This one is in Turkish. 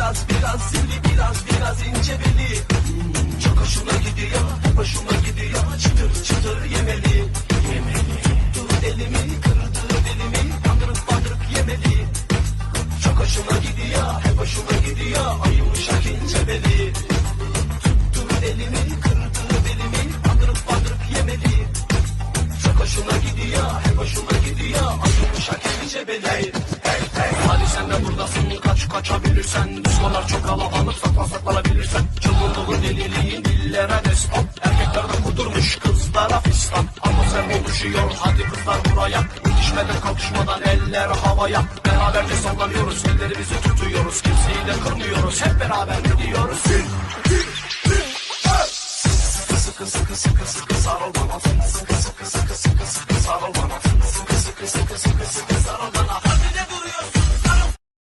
biraz biraz zilli biraz biraz ince beli. Hmm, Çok hoşuma gidiyor hoşuma gidiyor. Çıtır çıtır yemeli. Yemeli. Tuttu elimi kırdı belimi Bandırıp bandırıp yemeli. Çok hoşuma gidiyor hep hoşuma gidiyor. Ay yumuşak ince beli. Tuttu elimi kırdı belimi Bandırıp bandırıp yemeli. Çok hoşuma gidiyor, hep hoşuma gidiyor tepeleri hey, hey. Hadi sen de buradasın kaç kaçabilirsen Düşmanlar çok kalabalık saklan saklanabilirsen Çılgınlığın deliliğin dillere destan Erkekler de kudurmuş kızlara fistan Atmosfer oluşuyor hadi kızlar buraya İtişmeden kalkışmadan eller havaya Beraberce sallanıyoruz ellerimizi tutuyoruz Kimseyi de kırmıyoruz hep beraber gidiyoruz Gün, gün, gün, Sıkı sıkı sıkı sıkı sarıl bana Sıkı sıkı sıkı sıkı sıkı sarıl bana Sıkı sıkı sıkı sıkı sıkı sarıl bana